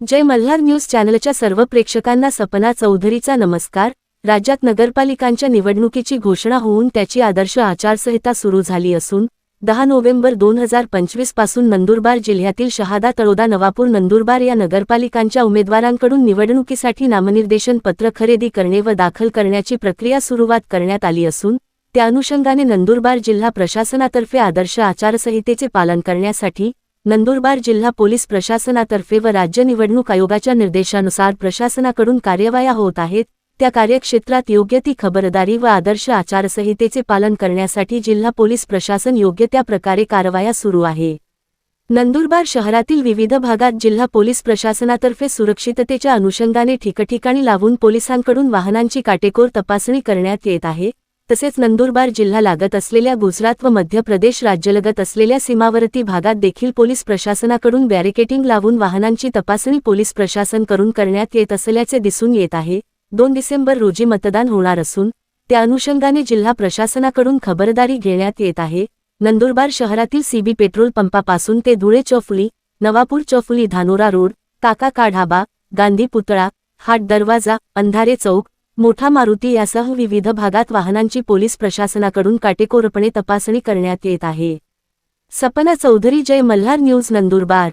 जय Malhar news चॅनलच्या सर्व प्रेक्षकांना सपना चौधरीचा नमस्कार. राज्यात नगरपालिकांच्या निवडणुकीची घोषणा होऊन त्याची आदर्श आचारसंहिता सुरू झाली असून दहा नोव्हेंबर दोन हजार पंचवीसपासून नंदुरबार जिल्ह्यातील शहादा तळोदा नवापूर नंदुरबार या नगरपालिकांच्या उमेदवारांकडून निवडणुकीसाठी नामनिर्देशन पत्र खरेदी करणे व दाखल करण्याची प्रक्रिया सुरुवात करण्यात आली असून त्या अनुषंगाने नंदुरबार जिल्हा प्रशासनातर्फे आदर्श आचारसंहितेचे पालन करण्यासाठी नंदुरबार जिल्हा पोलीस प्रशासनातर्फे व राज्य निवडणूक आयोगाच्या निर्देशानुसार प्रशासनाकडून कार्यवाया होत आहेत. त्या कार्यक्षेत्रात योग्य ती खबरदारी व आदर्श आचारसंहितेचे पालन करण्यासाठी जिल्हा पोलीस प्रशासन योग्य त्या प्रकारे कारवाया सुरू आहे. नंदुरबार शहरातील विविध भागात जिल्हा पोलीस प्रशासनातर्फे सुरक्षिततेच्या अनुषंगाने ठिकठिकाणी लावून पोलिसांकडून वाहनांची काटेकोर तपासणी करण्यात येत आहे. तसेच नंदुरबार जिल्हा लागत असलेल्या गुजरात व मध्य प्रदेश राज्यलगत असलेल्या सीमावर्ती भागात देखील पोलीस प्रशासनाकडून बॅरिकेटिंग लावून वाहनांची तपासणी पोलीस प्रशासन करून करण्यात येत असल्याचे दिसून येत आहे. दोन डिसेंबर रोजी मतदान होणार असून त्या अनुषंगाने जिल्हा प्रशासनाकडून खबरदारी घेण्यात येत आहे. नंदुरबार शहरातील सीबी पेट्रोल पंपापासून ते धुळे चौफुली नवापूर चौफुली धानोरा रोड काका ढाबा गांधी पुतळा हाट दरवाजा अंधारे चौक मोठा मारुती यासह विविध भागात वाहनांची पोलीस प्रशासनाकडून काटेकोरपणे तपासणी करण्यात येत आहे. सपना चौधरी जय मल्हार न्यूज नंदुरबार.